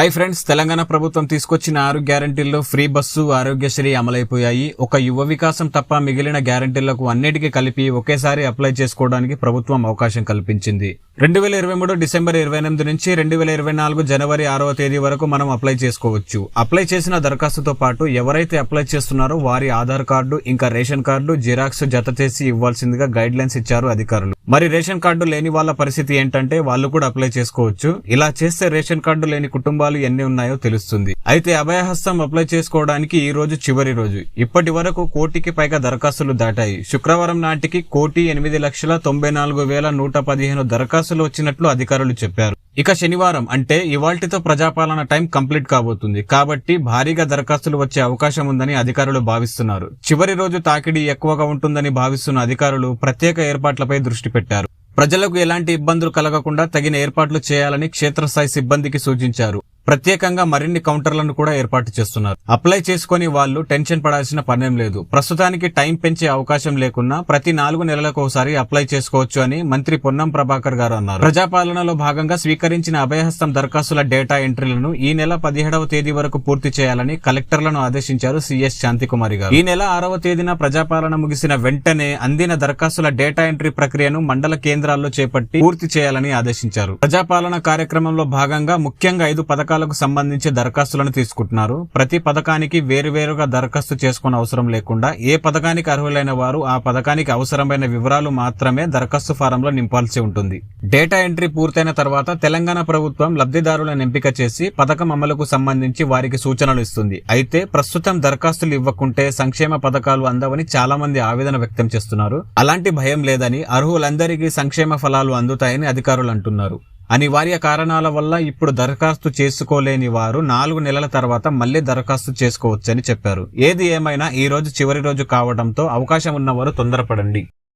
Hi friends Telangana ప్రభుత్వం తీసుకొచ్చిన ఆరు గ్యారంటీల్లో ఫ్రీ బస్సు ఆరోగ్యశ్రీ అమలైపోయాయి. ఒక యువ వికాసం తప్ప మిగిలిన గ్యారంటీలకు అన్నిటికీ కలిపి ఒకేసారి అప్లై చేసుకోవడానికి ప్రభుత్వం అవకాశం కల్పించింది. రెండు వేల ఇరవై మూడు డిసెంబర్ ఇరవై ఎనిమిది నుంచి రెండు వేల ఇరవై నాలుగు జనవరి ఆరవ తేదీ వరకు మనం అప్లై చేసుకోవచ్చు. అప్లై చేసిన దరఖాస్తుతో పాటు ఎవరైతే అప్లై చేస్తున్నారో వారి ఆధార్ కార్డు ఇంకా రేషన్ కార్డు జిరాక్స్ జత చేసి ఇవ్వాల్సిందిగా గైడ్ లైన్స్ ఇచ్చారు అధికారులు. మరి రేషన్ కార్డు లేని వాళ్ళ పరిస్థితి ఏంటంటే వాళ్ళు కూడా అప్లై చేసుకోవచ్చు. ఇలా చేస్తే రేషన్ కార్డు లేని కుటుంబాలు ఎన్ని ఉన్నాయో తెలుస్తుంది. అయితే అభయహస్తం అప్లై చేసుకోవడానికి ఈ రోజు చివరి రోజు. ఇప్పటి వరకు కోటికి పైగా దరఖాస్తులు దాటాయి. శుక్రవారం నాటికి కోటి ఎనిమిది లక్షల తొంభై నాలుగు వేల నూట పదిహేను దరఖాస్తులు వచ్చినట్లు అధికారులు చెప్పారు. ఇక శనివారం అంటే ఇవాల్టితో ప్రజాపాలన టైం కంప్లీట్ కాబోతుంది. కాబట్టి భారీగా దరఖాస్తులు వచ్చే అవకాశం ఉందని అధికారులు భావిస్తున్నారు. చివరి రోజు తాకిడి ఎక్కువగా ఉంటుందని భావిస్తున్న అధికారులు ప్రత్యేక ఏర్పాట్లపై దృష్టి పెట్టారు. ప్రజలకు ఎలాంటి ఇబ్బందులు కలగకుండా తగిన ఏర్పాట్లు చేయాలని క్షేత్రస్థాయి సిబ్బందికి సూచించారు. ప్రత్యేకంగా మరిన్ని కౌంటర్లను కూడా ఏర్పాటు చేస్తున్నారు. అప్లై చేసుకుని వాళ్ళు టెన్షన్ పడాల్సిన పనేం లేదు. ప్రస్తుతానికి టైం పెంచే అవకాశం లేకున్నా ప్రతి నాలుగు నెలలకు ఒకసారి అప్లై చేసుకోవచ్చు అని మంత్రి పొన్నం ప్రభాకర్ గారు అన్నారు. ప్రజాపాలనలో భాగంగా స్వీకరించిన అభయహస్తం దరఖాస్తుల డేటా ఎంట్రీలను ఈ నెల పదిహేడవ తేదీ వరకు పూర్తి చేయాలని కలెక్టర్లను ఆదేశించారు సిఎస్ శాంతికుమారి గారు. ఈ నెల ఆరవ తేదీన ప్రజాపాలన ముగిసిన వెంటనే అందిన దరఖాస్తుల డేటా ఎంట్రీ ప్రక్రియను మండల కేంద్రాల్లో చేపట్టి పూర్తి చేయాలని ఆదేశించారు. ప్రజాపాలన కార్యక్రమంలో భాగంగా ముఖ్యంగా ఐదు పథకాలకు సంబంధించి దరఖాస్తులను తీసుకుంటున్నారు. ప్రతి పథకానికి వేరువేరుగా దరఖాస్తు చేసుకునే అవసరం లేకుండా ఏ పథకానికి అర్హులైన వారు ఆ పథకానికి అవసరమైన వివరాలు మాత్రమే దరఖాస్తు ఫారంలో నింపాల్సి ఉంటుంది. డేటా ఎంట్రీ పూర్తయిన తర్వాత తెలంగాణ ప్రభుత్వం లబ్ధిదారులను ఎంపిక చేసి పథకం అమలుకు సంబంధించి వారికి సూచనలు ఇస్తుంది. అయితే ప్రస్తుతం దరఖాస్తులు ఇవ్వకుంటే సంక్షేమ పథకాలు అందవని చాలా మంది ఆవేదన వ్యక్తం చేస్తున్నారు. అలాంటి భయం లేదని అర్హులందరికీ సంక్షేమ ఫలాలు అందుతాయని అధికారులు అంటున్నారు. అనివార్య కారణాల వల్ల ఇప్పుడు దరఖాస్తు చేసుకోలేని వారు నాలుగు నెలల తర్వాత మళ్ళీ దరఖాస్తు చేసుకోవచ్చని చెప్పారు. ఏది ఏమైనా ఈ రోజు చివరి రోజు కావడంతో అవకాశం ఉన్నవారు తొందరపడండి.